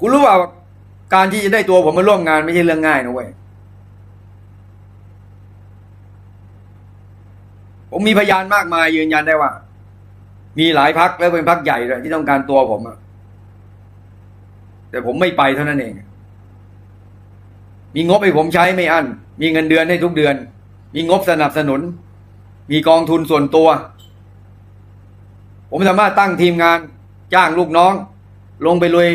คุณรู้ว่าการที่จะได้ตัวผมมาร่วมงานไม่ใช่เรื่องง่ายนะเว้ย ผมมีพยานมากมายยืนยันได้ว่า มีหลายพักแล้วเป็นพักใหญ่เลยที่ต้องการตัวผมอะแต่ผมไม่ไปเท่านั้นเอง มีงบให้ผมใช้ไม่อั้น มีเงินเดือนให้ทุกเดือน มีงบสนับสนุน มีกองทุนส่วนตัว ผมสามารถตั้งทีมงาน จ้างลูกน้อง ลงไปเลย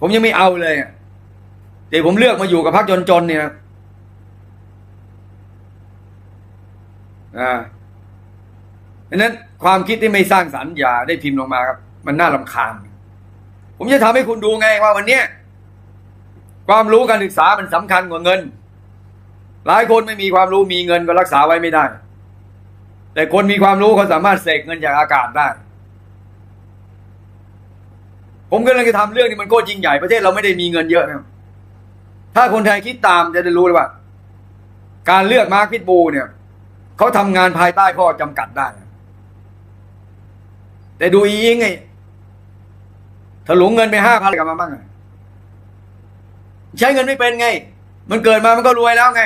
ผมยังไม่เอาเลยอะแต่ผมเลือกมาอยู่กับพักจนๆเนี่ยนะอ่าดังนั้นความคิดที่ไม่สร้างสรรค์อย่าได้พิมพ์ลงมาครับ มันน่าลำคาญ ผมจะทำให้คุณดูไงว่าวันเนี้ยความรู้การศึกษามันสำคัญกว่าเงิน หลายคนไม่มีความรู้มีเงินก็รักษาไว้ไม่ได้ แต่คนมีความรู้เขาสามารถเสกเงินจากอากาศได้ ผมกำลังจะทำเรื่องนี้มันโคตรยิ่งใหญ่ประเทศเราไม่ได้มีเงินเยอะนะถ้าคนไทยคิดตามจะได้รู้เลยว่า การเลือกมาร์คพิทบูเนี่ยเขาทำงานภายใต้ข้อจำกัดได้ แต่ดูอีอิงไงถลุงเงินไปห้าพันกลับมาบ้างใช้เงินไม่เป็นไง มันเกิดมามันก็รวยแล้วไง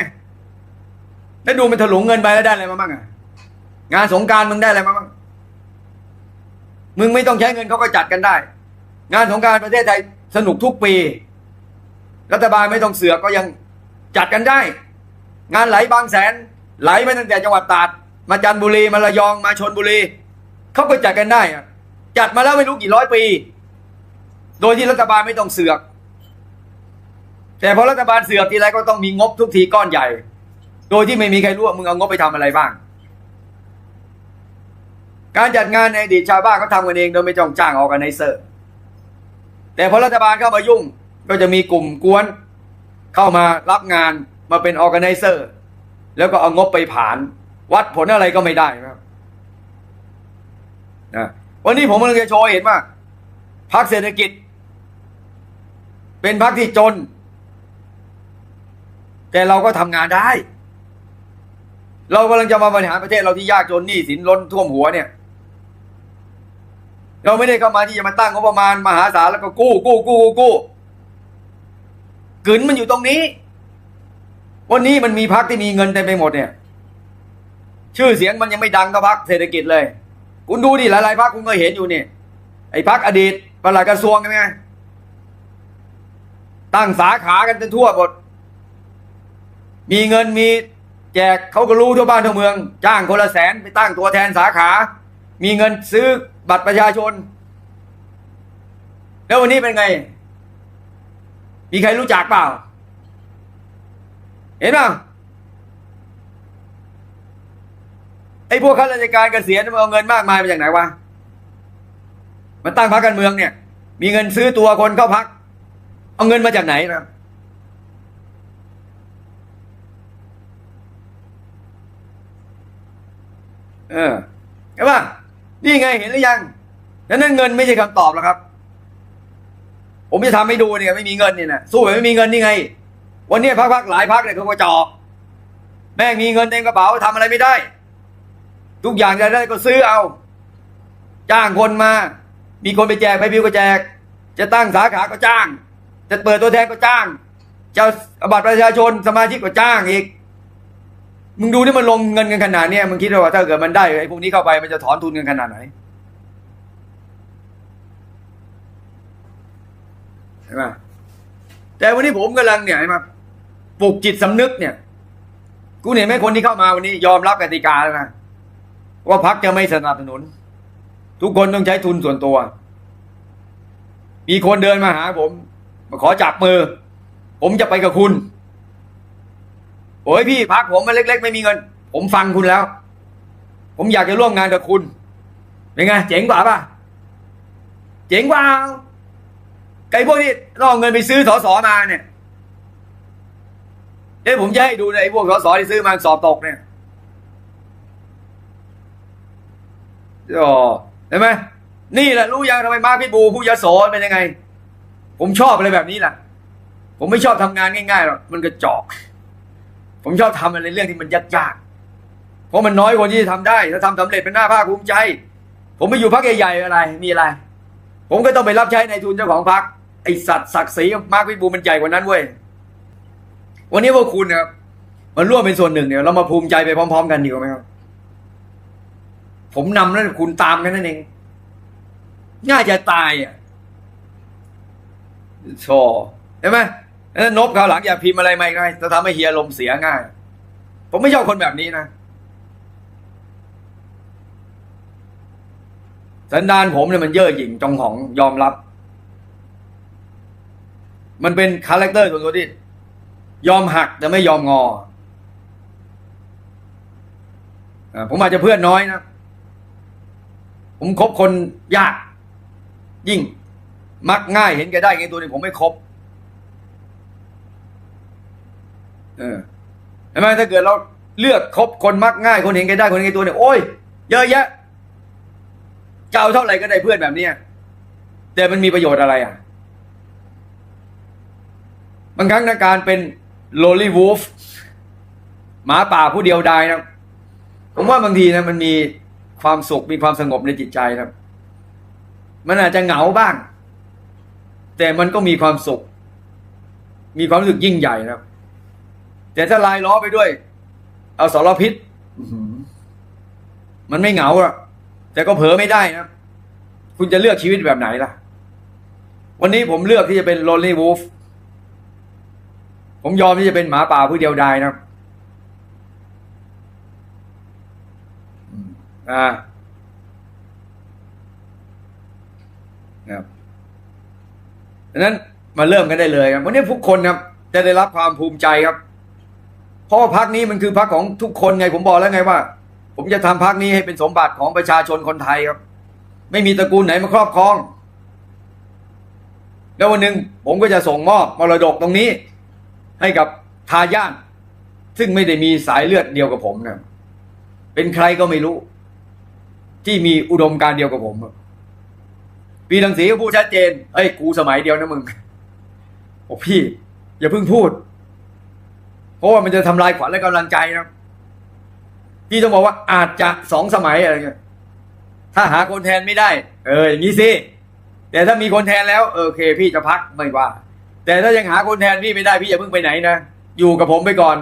แล้วดูมันถลุงเงินไปแล้วได้อะไรมาบ้างอะงานสงการมึงได้อะไรมาบ้างมึงไม่ต้องใช้เงินเขาก็จัดกันได้ งานสงการประเทศไทยสนุกทุกปี รัฐบาลไม่ต้องเสือกก็ยังจัดกันได้ งานไหลบางแสนไหลไปตั้งแต่จังหวัดตราดมาจันทบุรีมาระยองมาชนบุรีเขาก็จัดกันได้อะจัดมาแล้วไม่รู้กี่ร้อยปี โดยที่รัฐบาลไม่ต้องเสือก แต่พอรัฐบาลเสือกทีไรก็ต้องมีงบทุกทีก้อนใหญ่ โดยที่ไม่มีใครรู้ว่ามึงเอางบไปทำอะไรบ้าง การจัดงานในอดีตชาวบ้านเขาทำกันเองโดยไม่ต้องจ้างออกกันไนเซอร์ แต่พอรัฐบาลเข้ามายุ่งก็จะมีกลุ่มกวน เข้ามารับงานมาเป็นออแกไนเซอร์ แล้วก็เอางบไปผ่าน วัดผลอะไรก็ไม่ได้ครับนะวันนี้ผมกำลังจะโชว์เห็นว่าพรรคเศรษฐกิจ เป็นพรรคที่จน แต่เราก็ทำงานได้ เรากำลังจะมาบริหารประเทศเราที่ยากจนหนี้สินล้นท่วมหัวเนี่ย เราไม่ได้เข้ามาที่จะมาตั้งงบประมาณมหาศาลแล้วก็กู้กู้กู้กู้กู้กึนมันอยู่ตรงนี้ วันนี้มันมีพักที่มีเงินเต็มไปหมดเนี่ย ชื่อเสียงมันยังไม่ดังเท่าพักเศรษฐกิจเลย คุณดูดิหลายๆพักคุณก็เห็นอยู่เนี่ยไอ้พักอดีตปลัดกระทรวงไงตั้งสาขากันจนทั่วหมดมีเงินมีแจกเขาก็รู้ทั่วบ้านทั่วเมือง จ้างคนละแสนไปตั้งตัวแทนสาขา มีเงินซื้อบัตรประชาชน แล้ววันนี้เป็นไง มีใครรู้จักเปล่า เห็นเปล่าไอ้พวกข้าราชการเกษียณมันเอาเงินมากมายมาจากไหนวะมันตั้งพรรคการเมืองเนี่ย มีเงินซื้อตัวคนเข้าพัก เอาเงินมาจากไหนนะเออเห็นป่ะ นี่ไงเห็นหรือยังดังนั้นเงินไม่ใช่คำตอบหรอกครับ ผมจะทำให้ดูเนี่ยไม่มีเงินเนี่ยนะสู้แบบไม่มีเงินนี่ไง วันนี้พักๆหลายพักเนี่ยเขาก็จอกแม่งมีเงินเต็มกระเป๋าทำอะไรไม่ได้ ทุกอย่างจะได้ก็ซื้อเอา จ้างคนมา มีคนไปแจกไปพิวก็แจก จะตั้งสาขาก็จ้าง จะเปิดตัวแทนก็จ้าง จะอบัตรประชาชนสมาชิกก็จ้างอีก มึงดูนี่มันลงเงินกันขนาดเนี้ยมึงคิดว่าถ้าเกิดมันได้ไอ้พวกนี้เข้าไปมันจะถอนทุนกันขนาดไหนใช่ไหมแต่วันนี้ผมกำลังเนี่ยมาปลุกจิตสำนึกเนี่ย กูเห็นไหมคนที่เข้ามาวันนี้ยอมรับกติกาแล้วนะว่าพักจะไม่สนับสนุน ทุกคนต้องใช้ทุนส่วนตัว มีคนเดินมาหาผมมาขอจับมือ ผมจะไปกับคุณ โอ้ยพี่พักผมมันเล็ก ๆ ไม่มีเงิน ผมฟังคุณแล้ว ผมอยากจะร่วมงานกับคุณเป็นไงเจ๋งกว่าป่ะเจ๋งกว่าไอ้พวกนี้ต้องเอาเงินไปซื้อสอสอมาเนี่ยเดี๋ยวผมจะให้ดูนไอ้พวกสอสอที่ซื้อมาสอบตกเนี่ยอ๋อเห็นไหมนี่แหละรู้ยังทำไมมาร์คพิบูผู้ยโสเป็นยังไง ผมชอบอะไรแบบนี้แหละผมไม่ชอบทำงานง่ายๆหรอกมันกระจอก ผมชอบทำอะไรเรื่องที่มันยากๆ เพราะมันน้อยคนที่จะทำได้ ถ้าทำสำเร็จเป็นหน้าภาคภูมิใจ ผมไปอยู่พักใหญ่ๆอะไร มีอะไร ผมก็ต้องไปรับใช้ในทุนเจ้าของพักไอสัตว์ศักดิ์ศรีมาร์คพิบูลมันใหญ่กว่านั้นเว้ย วันนี้พวกคุณนะครับมันร่วมเป็นส่วนหนึ่งเนี่ยเรามาภูมิใจไปพร้อม ๆ กันดีกว่าไหมครับ ผมนำแล้วคุณตามกันนั่นเองง่ายจะตายอะโชใช่ไหม นบเขาวหลังอย่าพิมพ์อะไรมาอีกนะจะทำให้เฮียลมณ์เสียง่าย ผมไม่ชอบคนแบบนี้นะสันดานผมเนี่ยมันเย่อหยิ่งจองหองยอมรับ มันเป็นคาแรคเตอร์ส่วนตัวที่ยอมหักแต่ไม่ยอมงอผมอาจจะเพื่อนน้อยนะ ผมคบคนยาก ยิ่ง มักง่ายเห็นแกได้ไงตัวนี้ผมไม่คบ เออเห็นไหมถ้าเกิดเราเลือกคบคนมักง่ายคนเห็นแกได้คนเห็นแกตัวเนี่ยโอ้ยเยอะแยะจะเอาเท่าไหร่ก็ได้เพื่อนแบบเนี้ยแต่มันมีประโยชน์อะไรอะ บางครั้งนะการเป็นโลลี่วูฟหมาป่าผู้เดียวดายนะผมว่าบางทีนะมันมีความสุขมีความสงบในจิตใจนะมันอาจจะเหงาบ้าง แต่มันก็มีความสุข มีความรู้สึกยิ่งใหญ่นะครับ แต่ถ้าลายล้อไปด้วย เอาสารพิษอื้อหือมันไม่เหงาอะแต่ก็เผลอไม่ได้นะคุณจะเลือกชีวิตแบบไหนล่ะ วันนี้ผมเลือกที่จะเป็น lonely wolf ผมยอมที่จะเป็นหมาป่าผู้เดียวดายนะครับอืมอ่าครับดังนั้นมาเริ่มกันได้เลยครับวันนี้ทุกคนครับจะได้รับความภูมิใจครับเพ ราะว่าพักนี้มันคือพักของทุกคนไง ผมบอกแล้วไงว่า ผมจะทำพักนี้ให้เป็นสมบัติของประชาชนคนไทยครับ ไม่มีตระกูลไหนมาครอบครอง แล้ววันหนึ่งผมก็จะส่งมอบมรดกตรงนี้ ให้กับทายาทซึ่งไม่ได้มีสายเลือดเดียวกับผมนะเป็นใครก็ไม่รู้ ที่มีอุดมการเดียวกับผมปีดังสีก็พูดชัดเจนเอ้ยกูสมัยเดียวนะมึงโอ้พี่ อย่าเพิ่งพูด เพราะว่ามันจะทำลายขวัญและกำลังใจนะพี่ต้องบอกว่าอาจจะสองสมัยอะไรเงี้ยถ้าหาคนแทนไม่ได้ เอออย่างนี้สิแต่ถ้ามีคนแทนแล้วเออโอเค พี่จะพักไม่ว่า แต่ถ้ายังหาคนแทนพี่ไม่ได้พี่อย่าเพิ่งไปไหนนะอยู่กับผมไปก่อน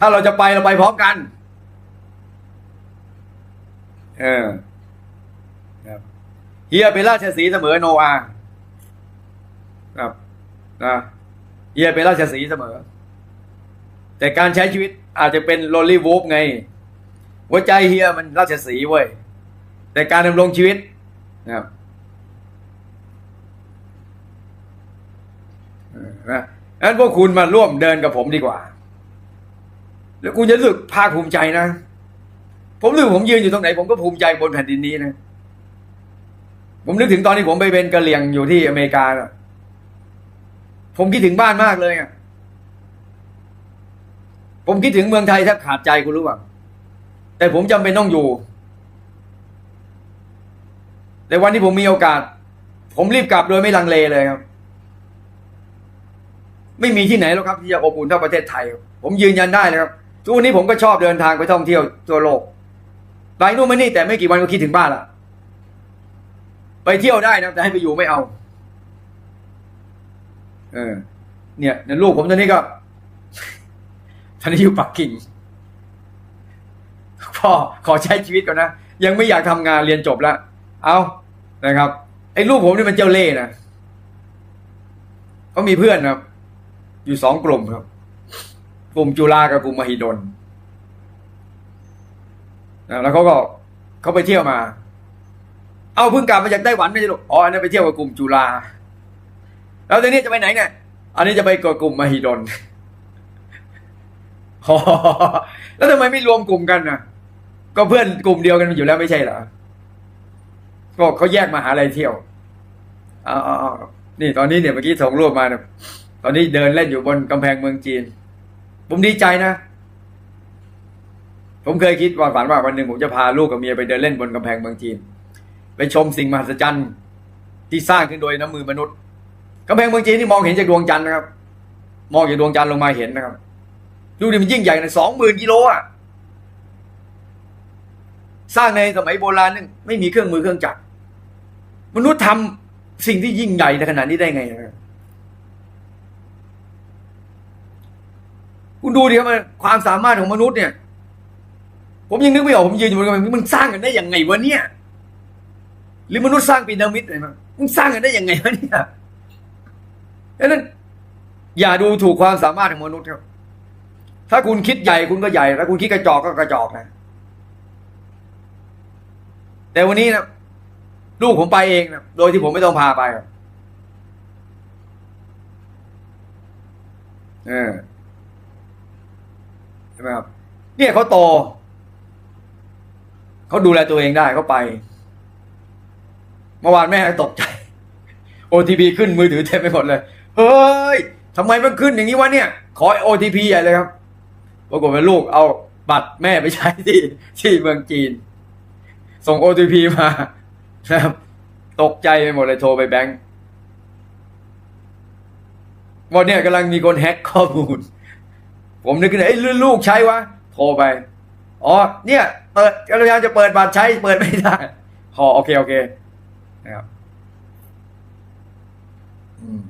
ถ้าเราจะไปเราไปพร้อมกัน เออครับเฮียเป็นราชสีเสมอโนอาครับนะเฮียเป็นราชสีเสมอ แต่การใช้ชีวิตอาจจะเป็นโรลลี่วูฟไง หัวใจเฮียมันราชสีเว้ย แต่การดำรงชีวิตนะครับนะงั้นพวกคุณมาร่วมเดินกับผมดีกว่า แล้วคุณจะรู้สึกภาคภูมิใจนะ ผมรู้ผมยืนอยู่ตรงไหน ผมก็ภูมิใจบนแผ่นดินนี้นะ ผมนึกถึงตอนที่ผมไปเป็นกะเหรี่ยงอยู่ที่อเมริกานะผมคิดถึงบ้านมากเลยอะ ผมคิดถึงเมืองไทยแทบขาดใจคุณรู้ป่ะแต่ผมจำเป็นต้องอยู่แต่วันที่ผมมีโอกาส ผมรีบกลับโดยไม่ลังเลเลยครับ ไม่มีที่ไหนหรอกครับ ที่จะอบอุ่นเท่าประเทศไทย ผมยืนยันได้เลยครับทุกวันนี้ผมก็ชอบเดินทางไปท่องเที่ยวทั่วโลกไปนู่นมานี่แต่ไม่กี่วันก็คิดถึงบ้านละไปเที่ยวได้นะแต่ให้ไปอยู่ไม่เอา เออ เนี่ยเนี่ยลูกผมตอนนี้ก็ ตอนนี้อยู่ปักกิ่งพ่อขอใช้ชีวิตก่อนนะ ยังไม่อยากทำงานเรียนจบแล้ว เอานะครับ ไอ้ลูกผมนี่มันเจ้าเล่ห์นะเขามีเพื่อนครับ อยู่สองกลุ่มครับ กลุ่มจุฬากับกลุ่มมหิดลนะแล้วเขาก็เขาไปเที่ยวมา เอาเพิ่งกลับมาจากไต้หวันไม่ใช่หรอกอ๋ออันนั้นไปเที่ยวกับกลุ่มจุฬาแล้วทีนี้จะไปไหนเนี่ย อันนี้จะไปกับกลุ่มมหิดล แล้วทำไมไม่รวมกลุ่มกันนะก็เพื่อนกลุ่มเดียวกันอยู่แล้วไม่ใช่เหรอก็เขาแยกมาหาอะไรเที่ยวอ๋อๆนี่ตอนนี้เนี่ยเมื่อกี้ส่งรูปมาเนี่ยตอนนี้เดินเล่นอยู่บนกำแพงเมืองจีน ผมดีใจนะ ผมเคยคิดว่าฝันว่าวันหนึ่งผมจะพาลูกกับเมียไปเดินเล่นบนกำแพงเมืองจีน ไปชมสิ่งมหัศจรรย์ที่สร้างขึ้นโดยน้ำมือมนุษย์กำแพงเมืองจีนนี่มองเห็นจากดวงจันทร์นะครับ มองจากดวงจันทร์ลงมาเห็นนะครับ ดูดิมันยิ่งใหญ่นะสองหมื่นกิโลอะสร้างในสมัยโบราณนึงไม่มีเครื่องมือเครื่องจักรมนุษย์ทำสิ่งที่ยิ่งใหญ่ในขนาดนี้ได้ไงนะคุณดูดิครับมันความสามารถของมนุษย์เนี่ย ผมยังนึกไม่ออกผมยืนอยู่บนกำแพงมันสร้างกันได้ยังไงวะเนี่ย หรือมนุษย์สร้างพีระมิดอะไรมั้งมันสร้างกันได้ยังไงวะเนี่ยดังนั้นอย่าดูถูกความสามารถของมนุษย์ครับ ถ้าคุณคิดใหญ่คุณก็ใหญ่ ถ้าคุณคิดกระจอกก็กระจอกนะ แต่วันนี้นะลูกผมไปเองนะโดยที่ผมไม่ต้องพาไปเออใช่ไหมครับเนี่ยเขาโตเขาดูแลตัวเองได้เขาไป เมื่อวานแม่ตกใจ OTP ขึ้นมือถือเต็มไปหมดเลย เฮ้ยทำไมมันขึ้นอย่างนี้วะเนี่ย ขอ OTP ใหญ่เลยครับ ปรากฏว่าลูกเอาบัตรแม่ไปใช้ที่ที่เมืองจีน ส่ง OTP มานะครับตกใจไปหมดเลยโทรไปแบงก์วันเนี้ยกำลังมีคนแฮ็กข้อมูล ผมนึกขึ้นเอ้ลูกใช้วะ โทรไป อ๋อ เนี่ย เปิดกำลังจะเปิดบัตรใช้เปิดไม่ได้พอโอเค โอเคนะครับ อืม